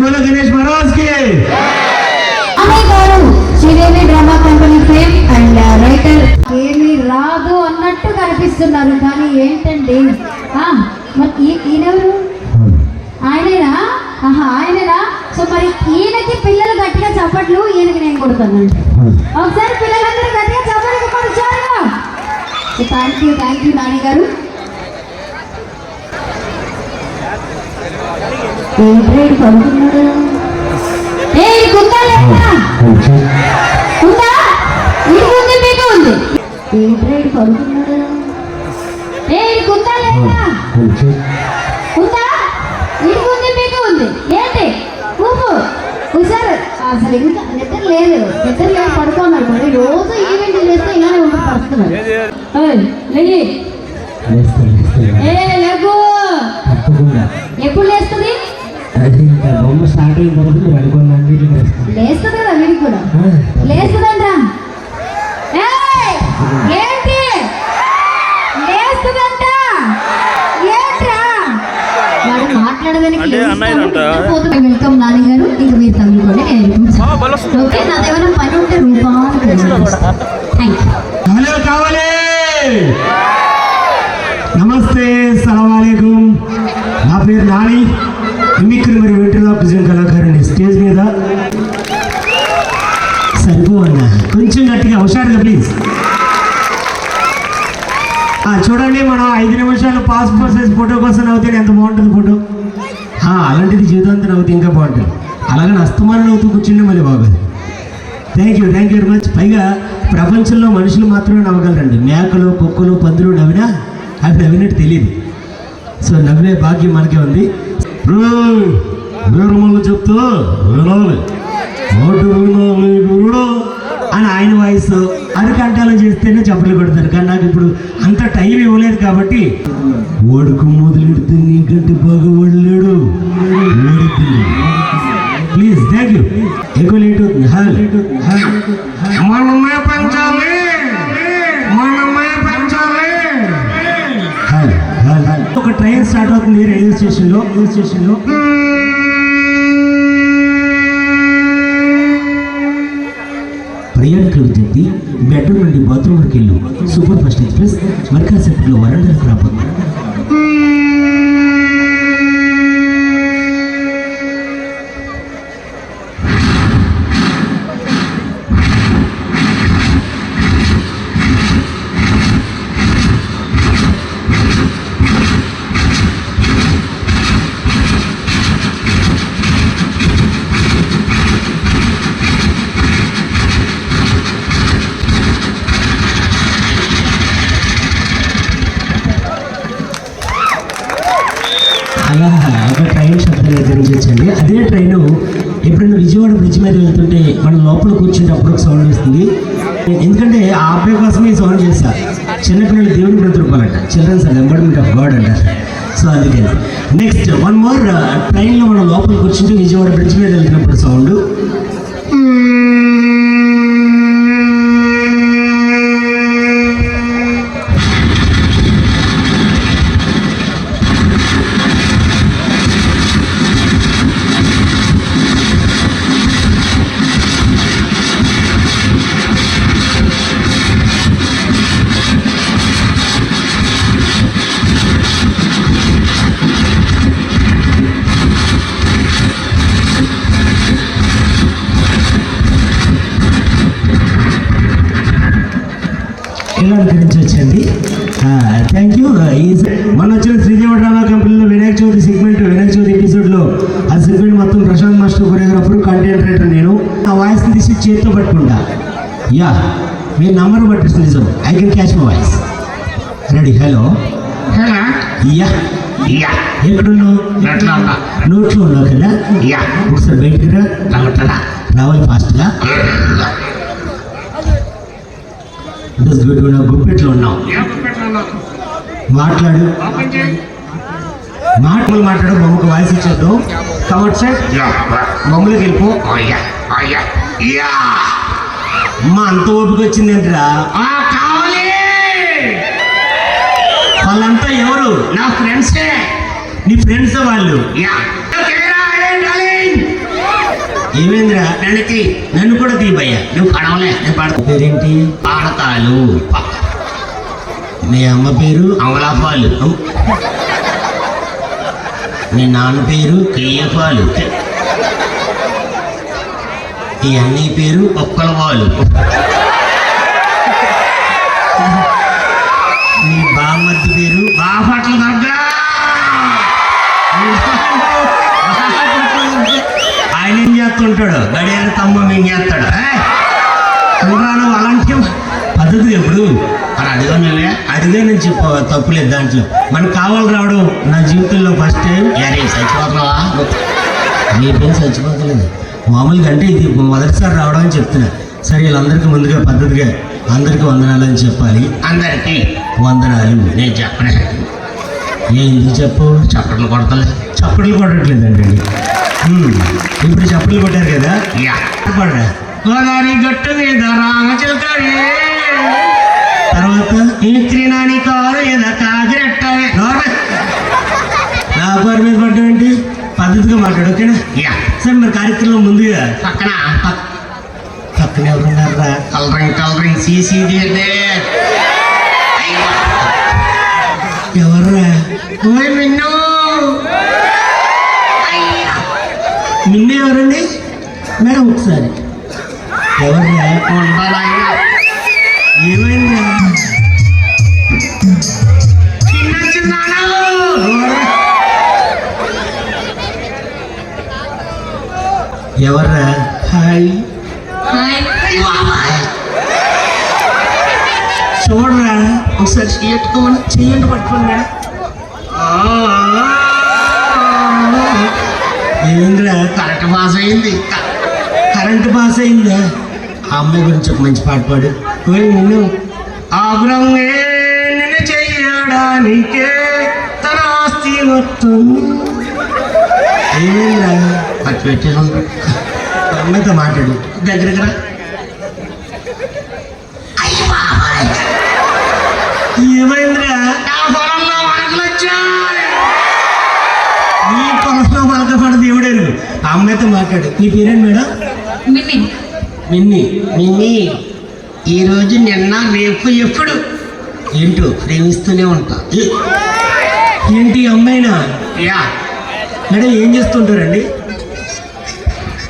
బోలో గణేష్ మహారాజ్కి అమ్మాయి గారు Sridevi drama company fame and writer. ఏమీ రాదు అన్నట్టు కనిపిస్తున్నారు కానీ ఏంటండి? మరి ఈయనెవరు? ఆయనేనా? ఆహా ఆయనేనా? సో మరి ఈయనకి పిల్లలు గట్టిగా చప్పట్లు ఈయనకి నేను కొడుతున్నాను ఒకసారి పిల్లలందరూ గట్టిగా చప్పట్లు కొడుచారు thank you thank you Nani గారు. ఏంటి అసలు ఇంకా నిద్ర లేదు. నిద్ర లేదు మరి రోజు ఈవెంట్ చేస్తే ఇలానే ఎప్పుడు లేస్తుంది. లేస్తుంది కదా వీడికి కూడా. ఆ, లేస్తుందంట ఏయ్! ఏంటి లేస్తుందంట ఏంట్రా వాడు అంటే అన్నయ్యనంట. వెల్కమ్ నాని గారు ఇంక మీరు పని ఉంటే రూపాయలు కావాలి. నమస్తే సలాంకం నా పేరు నాని. మిమిక్రీ మరి వెంటనే ప్రజెంట్ కళాకారుని స్టేజ్ మీద. సరిపోవన్నా? కొంచెం గట్టిగా హుషారుగా ప్లీజ్ చూడండి మనం ఐదు నిమిషాలు పాస్పోర్ట్ సైజ్ ఫోటో కోసం నవ్వుతే ఎంత బాగుంటుంది ఫోటో? అలాంటిది జీవితాంతం నవ్వుతే ఇంకా బాగుంటుంది. అలాగే అస్తమానం నవ్వుతూ కూర్చుంటే మళ్ళీ బాగోదు. Thank you thank you very much పైగా ప్రపంచంలో మనుషులు మాత్రమే నవ్వగలరండి. మేకలు కుక్కలు పందులు నవ్వినా అవి నవ్వినట్టు తెలియదు. సో నవ్వే భాగ్యం మనకే ఉంది. వీరమల్లు చెప్తా వినాలి. మాట వినాలి అని ఆయన వాయిస్ అరకంటాలు చేస్తేనే చెప్పలు కొడతారు. కానీ నాకు ఇప్పుడు అంత టైం ఇవ్వలేదు కాబట్టి ఓడుకు మొదలెడితే నీకంటే బాగా ఓడలేడు ప్లీజ్ థ్యాంక్ యూ ఎక్కువ లేట్ అవుతుంది. మనమే పెంచాలి. మనమే పెంచాలి. ఒక ట్రైన్ స్టార్ట్ అవుతుంది రైల్వే స్టేషన్లో. రైల్వే స్టేషన్లో. బెడ్రూమ్ నుండి బాత్రూమ్ వరకు వెళ్ళు సూపర్ ఫాస్ట్ ఎక్స్ప్రెస్ మర్కాసెట్లో వరంగల్కి రాబోతుంది విజయవాడ బ్రిడ్జ్ మీద వెళ్తుంటే మన లోపల కూర్చుంటే ఒక సౌండ్ వస్తుంది. ఎందుకంటే ఆ అబ్బాయి కోసమే ఈ సౌండ్ చేస్తా. చిన్నపిల్లలు దేవుని ప్రతిరూపాలంట children's are embodiment of God అంటారు. సో అందుకని నెక్స్ట్ వన్ మోర్ ట్రైన్లో మనం లోపల కూర్చుంటే విజయవాడ బ్రిడ్జ్ మీద ఇలా అనుకరించవచ్చండి థ్యాంక్ యూ మొన్న వచ్చిన శ్రీదేవ డ్రామా కంపెనీలో వినాయక చవితి సెగ్మెంట్ వినాయక చవితి ఎపిసోడ్లో ఆ సెగ్మెంట్ మొత్తం Prashant master choreographer content writer నేను. ఆ వాయిస్ని తీసి చేతితో పట్టుకుంటా. యా మీరు నంబర్ పట్టిస్తుంది నిజం. I can catch my voice ready hello hello? Yeah. ఎక్కడున్నావు? నోట్లో ఉన్నావు కదా? యా. ఒకసారి బయటికి రా. రావాలి ఫాస్ట్గా గుడ్ గుప్పెట్లో ఉన్నావు? మాట్లాడు. మాటలు మాట్లాడు బొమ్మకు వాయిస్ ఇచ్చేద్దాం. సెట్ యా బొమ్మలోకి వెళ్ళిపో. అమ్మ అంత ఓపిక వచ్చిందేంట్రా? ఆ కావాలి. వాళ్ళంతా ఎవరు? నా ఫ్రెండ్సే. నీ ఫ్రెండ్స్ వాళ్ళు. యా. ఏమైందిరా నన్ను తీ నన్ను కూడా తీయబయ్యా నువ్వు పడవలే నేను పడతా. పేరేంటి? పాడతాలు. మీ అమ్మ పేరు? అంగళాపాలు అమ్- మీ నాన్న పేరు? కెయ్యపాలు. ఈ అన్నయ్య పేరు? ఒక్కల పాలు మీ బామ్మర్ది పేరు? బాపట్ల దగ్గర. చేస్తుంటాడు గడియార తమ్మ ఏయ్, చూడరాను అలాంటి పద్ధతి ఎప్పుడు? మరి అదిగో నువ్వే అడిగే నేను చెప్ప తప్పులేదు దాంట్లో. మనకు కావాలి రావడం నా జీవితంలో ఫస్ట్ టైం యారీ చచ్చిపోతున్నావా? నీ పేరు చచ్చిపోతలేదు. మామూలుగా అంటే ఇది మొదటిసారి రావడం అని చెప్తున్నా. సరే వీళ్ళందరికీ ముందుగా పద్ధతిగా అందరికీ వందనాలు అని చెప్పాలి. అందరికి వందనాలు. నేను చెప్పనే ఎందుకు చెప్పు? చప్పట్లు కొడతలే. చప్పట్లు కొట్టట్లేదండి. గోదావరి గట్టు మీద రామచిలకవే తర్వాత ఇంత్రి నాని కారు ఎద కాకిరెట్టవే నోర్మల్. నా పేరు మీద పద్ధతిగా మాట్లాడు ఓకేనా? సరే మరి కార్యక్రమం ముందుగా పక్కన. పక్- పక్కన ఎవరున్నారా కలరింగ్ కలరింగ్ సీసీ దిగదే ఎవర్రా? ఓయ్ మిన్ను ఎవరండి? మేడం ఒకసారి. ఎవర్రా? ఉండాలయ్యా ఏమైందా చిన్న చిన్నాను ఎవర్రా హాయ్. చూడరా? ఒకసారి చేయట్టుకోమని చెయ్యండి పట్టుకోండి. మేడం కరెంట్ పాస్ అయింది. కరెంట్ పాస్ అయిందా? ఆ అమ్మాయి గురించి ఒక మంచి పాట పాడు. నిన్ను ఆగ్రహమే నిన్ను చెయ్యడానికే తన ఆస్తి మొత్తం ఏమైందిరా పెట్టేసి అమ్మాయితో మాట్లాడు. దగ్గర దగ్గర. అయ్య బాబాయ్! ఏమైందిరా? నా పొలంలో వరకలు వచ్చాయి. నీ పొలంలో పలకపడ దేవుడేను ఆ అమ్మాయితో మాట్లాడు. నీ పేరేంటి మేడం? మిన్ని మిన్ని. మిన్ని ఈరోజు నిన్న రేపు ఎప్పుడు? ఏంటో? ప్రేమిస్తూనే ఉంటా. ఏంటి అమ్మాయినా? యా. మేడం ఏం చేస్తుంటారండి?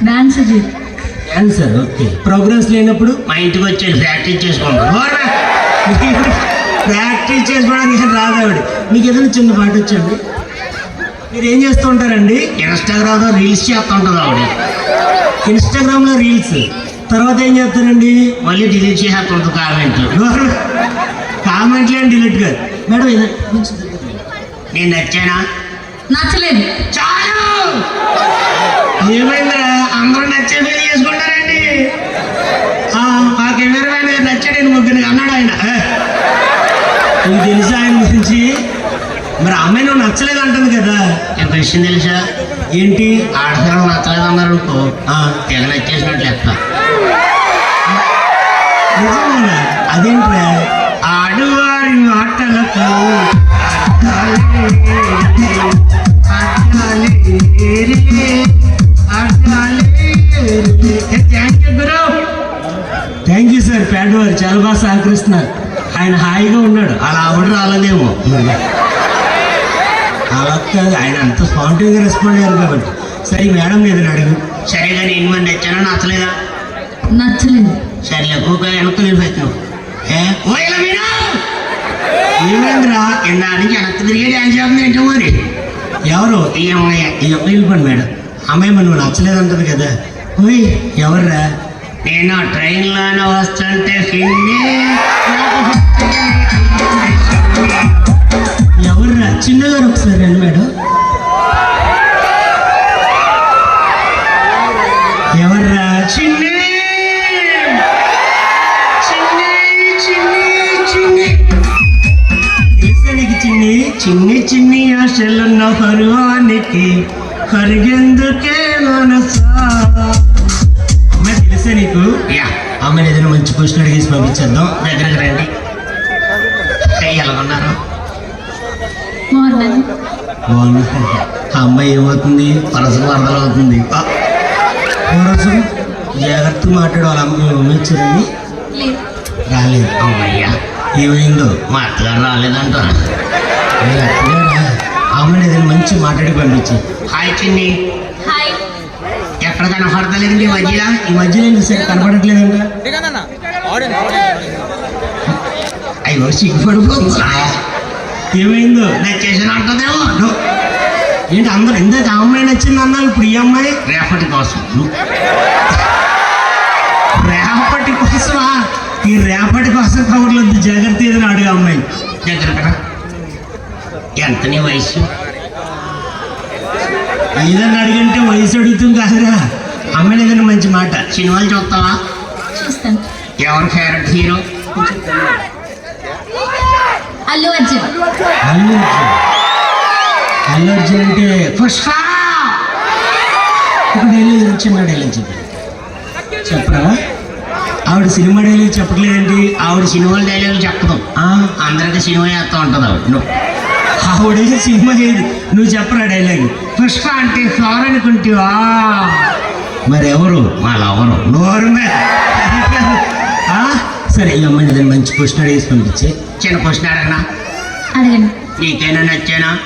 Dance answer okay. ప్రోగ్రామ్స్ లేనప్పుడు? మా ఇంటికి వచ్చి ప్రాక్టీస్ చేసుకుంటాం ప్రాక్టీస్ చేసుకోవడానికి ఏం రాదు ఆవిడ. మీకు ఏదైనా చిన్న పాట వచ్చండి. మీరు ఏం చేస్తూ ఉంటారండి? ఇన్స్టాగ్రామ్లో రీల్స్ చేస్తుంటుంది ఆవిడ. ఇన్స్టాగ్రామ్లో రీల్స్? తర్వాత ఏం చేస్తారండి? మళ్ళీ డిలీట్ చేసేస్తుంటుంది కామెంట్లు కామెంట్లు డిలీట్ కాదు మేడం ఏదో- నేను నచ్చానా? నచ్చలేదు. చాలు! ఏమైందిరా? అందరూ నచ్చే ఫీల్ చేసుకుంటారండి. ఆ, మా కెమెరా మ్యాన్ గారు నచ్చాడు ముగ్గురు అన్నాడు ఆయన. నీకు తెలుసా ఆయన గురించి? మరి అమ్మాయి నువ్వు నచ్చలేదు అంటుంది కదా. విషయం తెలుసా? ఏంటి? ఆడపిల్లలు నచ్చలేదు అన్నారు అనుకో తెగ నచ్చేసినట్లు లెక్క నిజమేనా? అదేంట్రా? ఆడువారి మాటలకు థ్యాంక్ యూ సార్ ప్యాడ్ వారు చాలా బాగా సహకరిస్తున్నారు. ఆయన హాయిగా ఉన్నాడు. అలా ఆవిడ రాలేదేమో. అలా కాదు ఆయన అంత స్పాంటేగా రెస్పాండ్ అయ్యారు కాబట్టి. సరే మేడం మీద అడుగు. సరే కానీ ఎన్ని మంది నచ్చానో నచ్చలేదా? నచ్చలేదు. సరే ఎక్కువ వెనక్కి మీనా ఏమైందిరా? కింద నుంచి వెనక్కి తిరిగి డ్యాన్స్ చేస్తుంది ఏంటో మరి? ఎవరు? ఈ అమ్మాయి. ఈ అమ్మాయి వెళ్ళిపోండి మేడం. అమ్మాయి మరి నువ్వు నచ్చలేదంటది కదా. ఓయ్ ఎవర్రా? నేను ట్రైన్లోనే వస్తుంటే పిన్ని. ఎవర్రా? చిన్నగారు ఒకసారి రండి మేడం. ఎవర్రా? చిన్న! చిన్ని చిన్ని చిన్ని! ఆశలున్న పరువానికి కరిగేందుకే మనసా. తెలుసా నీకు? అమ్మని ఏదైనా మంచి క్వశ్చన్ అడిగేసి పంపించేద్దాం. దగ్గరకు రండి. ఏయ్, ఎలా ఉన్నారు బాగుంది ఆ అమ్మాయి ఏమవుతుంది? వరస వరదలు అవుతుంది రోజు జాగ్రత్త మాట్లాడు వాళ్ళ అమ్మ వచ్చారండి లేదు రాలేదు. అమ్మయ్యా ఏమైందో? మా అత్తగారు రాలేదంట. అమ్మని ఏదైనా మంచి మాట్లాడి పంపించి. హాయ్ చిన్ని. ఎక్కడ కనపడతలేదండి ఈ మధ్య ఈ మధ్యలో ఎందుకు సరే కనపడట్లేదంట? అయ్యో సిగ్గుపడిపోతున్నా ఏమైందో? నచ్చేసిన అంటదేమో ఏంటి అందరూ ఇందాక ఆ అమ్మాయి నచ్చింది అన్నావు ఇప్పుడు ఈ అమ్మాయి? రేపటి కోసం. రేపటి కోసమా? ఈ రేపటి కోసం కవర్లు వద్దు జాగ్రత్త ఏదైనా అడుగు అమ్మాయి. కదా ఎంత నీ వయసు? ఏదైనా అడిగంటే వయసు అడుగుతాం కాదురా. అమ్మాయిని ఏదైనా మంచి మాట. సినిమాలు చూస్తావా? చూస్తాను. ఎవరు ఫేవరెట్ హీరో అల్లు అర్జున్. అల్లు అర్జున్. అల్లు అర్జున్. అంటే పుష్ప. ఒక డైలాగ్ చిన్న డైలాగ్ చెప్పి చెప్పరా? ఆవిడ సినిమా డైలాగ్ చెప్పట్లేదండి. ఆవిడ సినిమాల డైలాగ్ చెప్పదు. ఆ, అందరికి సినిమా చేస్తా ఉంటుంది ఆవిడ. నువ్వు. ఆవిడ సినిమా ఏది నువ్వు చెప్పరా డైలాగ్? పుష్ప అంటే ఫ్లవర్ అనుకుంటావా? మరి ఎవరు మా లవరు. నోరు మీద. సరే ఈ అమ్మాయిని ఏదైనా మంచి క్వశ్చన్ అడిగేసి పంపించే. చిన్న క్వశ్చన్ అడగనా? అడగండి నీకైనా నచ్చానా?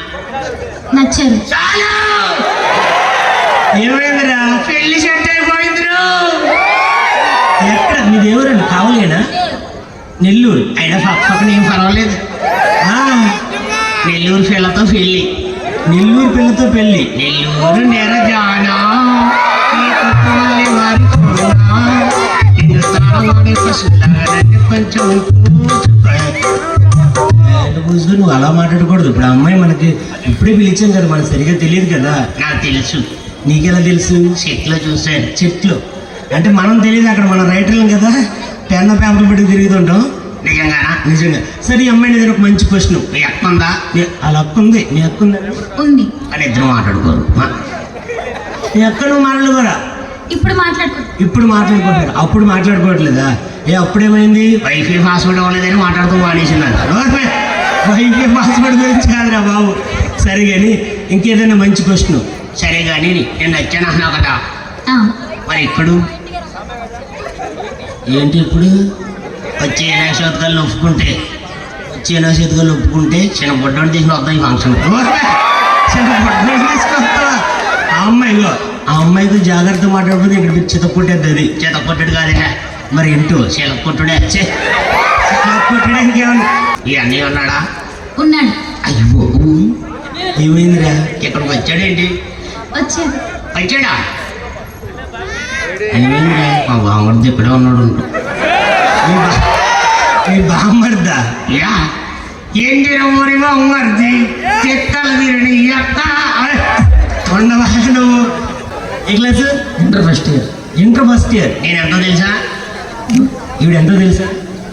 నచ్చారు. చాలు! ఏమైందిరా? పెళ్ళి సెట్ అయిపోయింది ఎక్కడ? మీది ఎవరండి కావలేనా నెల్లూరు. అయినా పక్క పక్కన ఏం పర్వాలేదు. ఆ, నెల్లూరు పిల్లతో పెళ్ళి. నెల్లూరు పిల్లతో పెళ్ళి నెల్లూరు నెరజానా ఈ కుటుంబాన్ని వారి పశువులాగానే కొంచెం నువ్వు అలా మాట్లాడకూడదు. ఇప్పుడు అమ్మాయి మనకి ఇప్పుడే పిలిచాం కదా మనకు సరిగ్గా తెలియదు కదా. నాకు తెలుసు. నీకెలా తెలుసు? చెట్లో చూశాను. చెట్లు. అంటే మనం తెలియదు అక్కడ మనం రైటర్లం కదా. పెన్న పేపర్ పెట్టి తిరుగుతుంటాం నిజంగానా నిజంగా? సరే ఈ అమ్మాయిని ఏదైనా ఒక మంచి క్వశ్చన్ మీ అక్క ఉందా? అలా అక్క ఉంది. మీ అక్క ఉందా? ఉంది. అని ఇద్దరు మాట్లాడుకోరు మా మీ అక్క నువ్వు మాట్లాడుకోరా ఇప్పుడు మాట్లాడుకో. ఇప్పుడు మాట్లాడుకుంటారు అప్పుడు మాట్లాడుకోవట్లేదా? ఏ అప్పుడేమైంది? వైఫై పాస్వర్డ్ అవ్వలేదని మాట్లాడుతూ మానేసిందంట. వైఫై పాస్వర్డ్ గురించి కాదురా బాబు. సరే కానీ ఇంకేదైనా మంచి క్వశ్చన్ సరే కానీ నేను నచ్చాను అన్నావు కదా ఆ, మరి ఇప్పుడు ఏంటి ఇప్పుడు వచ్చే శోతకాలను ఒప్పుకుంటే వచ్చే నా చేతిగా ఒప్పుకుంటే చిన్న బొడ్డోడు తీసుకుని వద్దాం ఈ ఫంక్షన్. చిన్న తీసుకొస్తావా? ఆ అమ్మాయిగో. ఆ అమ్మాయితో జాగ్రత్త మాట్లాడుకుంటే ఇక్కడ మీరు చిత కొట్టేది అది చేత కొట్టుడు మరి ఏంటో? చీల కొట్టుడే ఛే, చిత కొట్టడానికి ఏమన్నా ఈ అన్నయ్య ఉన్నాడా? ఉన్నాడు. అయ్యో ఏమైందిరా? ఇక్కడికి వచ్చాడేంటి వచ్చాడు. వచ్చాడా? ఏమైందిరా మా బామ్మడిది ఇక్కడే ఉన్నాడు. మీ బా మీ బామ్మర్దా? యా. ఏంటి ఊరి బామ్మడిది చెక్కలు తిరిగి అక్క ఉండవా నువ్వు? ఏ class? Inter first year. Inter first year? నేను ఎంతో తెలుసా? ఈవిడ ఎంతో తెలుసా?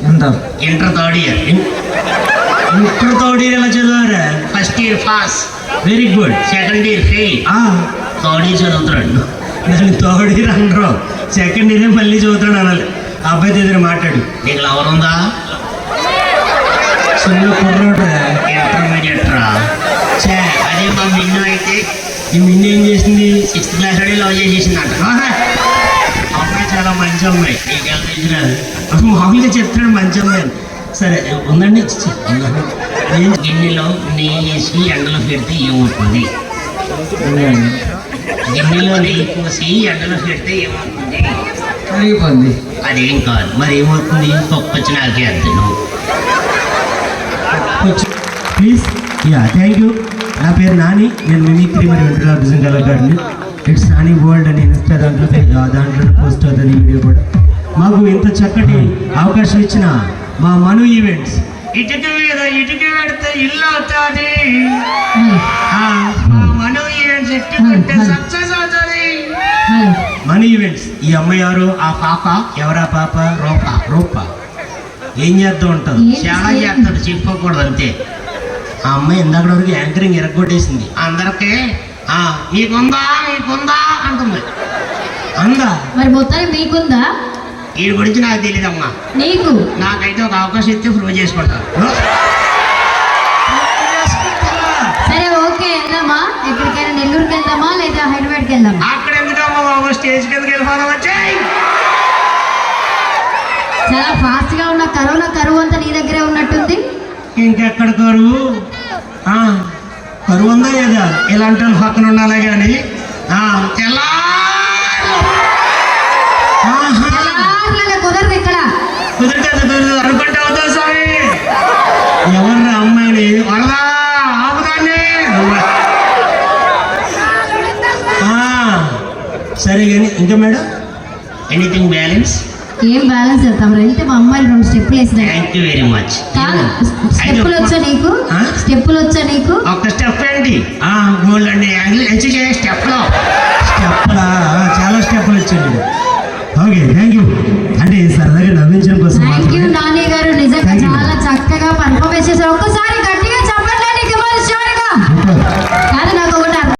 ఎంత? Inter third year inter third year ఎలా చదివారా first year pass very good second year fail ఆ. థర్డ్ ఇయర్ చదువుతున్నాడు. దాన్ని థర్డ్ ఇయర్ అనరు. సెకండ్ ఇయర్ మళ్ళీ చదువుతాడు అనాలి. అబ్బాయితో ఏదైనా మాట్లాడు. నీకు లవర్ ఉందా? చిన్న కుర్రోడు? ఇంటర్మీడియట్ రా. ఛే, అదే మా మిన్ను అయితే. ఈ మిన్ని ఏం చేసింది? సిక్స్త్ క్లాస్ అడే లవ్ చేసేసిందంట చాలా మంచి అమ్మాయి అసలు మామూలుగా చెప్తాడు మంచి అమ్మాయి. సరే ఉందండి గిన్నెలో నెయ్యి వేసి ఎండలో పెడితే ఏమవుతుంది. గిన్నెలో నెయ్యి పోసి ఎండలో పెడితే ఏమవుతుంది? కరిగిపోయింది అదేం కాదు. మరి ఏమవుతుంది? పప్పు నాకే అర్థం ప్లీజ్ యా థ్యాంక్ యూ నా పేరు నాని. నేను మిమిక్రీ మరియు ఇంటర్వ్యూషన్ కలగాడిని ఇట్స్ నాని వరల్డ్ అని ఇన్స్టా దాంట్లో దాంట్లో పోస్ట్ అవుతుంది ఈ వీడియో కూడా. మాకు ఇంత చక్కటి అవకాశం ఇచ్చిన మా మను ఈవెంట్స్. ఇటుక మీద ఇటుక పెడితే ఇల్లు అవుతుంది. మనం ఈవెంట్ చెట్టు కడితే సక్సెస్ అవుతుంది మను ఈవెంట్స్. ఈ అమ్మాయి ఎవరు? ఆ పాప. ఎవరా పాప? రూప. రూప. ఏం చేస్తూ ఉంటుంది? చాలా చేస్తాడు చెప్పుకోకూడదు అంతే. ఆ అమ్మాయి ఇందాక వరకు యాంకరింగ్ ఎరగొట్టేసింది. అందరికీ ఆ, మీకుందా మీకుందా అంటుంది. అందా? మరి మొత్తానికి మీకుందా వీడి గురించి నాకు తెలియదమ్మా నీకు? నాకైతే ఒక అవకాశం ఇస్తే ప్రూవ్ చేసుకుంటాను సరే ఓకే వెళ్దామా? ఎక్కడికైనా నెల్లూరుకి వెళ్దామా లేదా హైదరాబాద్కి వెళ్దామా? అక్కడ ఎందుకమ్మా బాబు స్టేజ్ కిందకి వెళ్ళిపోదాం వచ్చాయి చాలా ఫాస్ట్గా ఉన్న కరోనా కరువు అంతా నీ దగ్గరే ఉన్నట్టుంది. ఇంకెక్కడ కరువు? ఆ, కరువు ఉందా లేదా? ఇలాంటి వాళ్ళు పక్కన ఉండాలి కానీ. తెల్లార్లనే కుదరదు ఇక్కడ. కుదిరితే కుదరదు. అనుకుంటే అవుతా స్వామి. ఎవర్రా అమ్మాయిని? వరదా? ఆపుదాన్ని. సరే కానీ ఇంకా మేడం? ఎనీథింగ్ బ్యాలెన్స్ ఏం బ్యాలెన్స్ చేస్తాం? వెళ్తే మా అమ్మాయిలు రెండు స్టెప్పులు వేసినాయి. థ్యాంక్ యూ వెరీ మచ్ స్టెప్పులు వచ్చా నీకు? స్టెప్పులు వచ్చా నీకు? ఒక స్టెప్ ఏంటి మూలండి యాంగిల్ ఎంచి చేయ? స్టెప్లో. చాలా స్టెప్పులు వచ్చాయి. ఓకే థ్యాంక్ యూ అంటే సరదాగా నవ్వించడం కోసం థ్యాంక్ యూ నాని గారు. నిజంగా చాలా చక్కగా పర్ఫార్మెన్స్ చేశారు ఒక్కసారి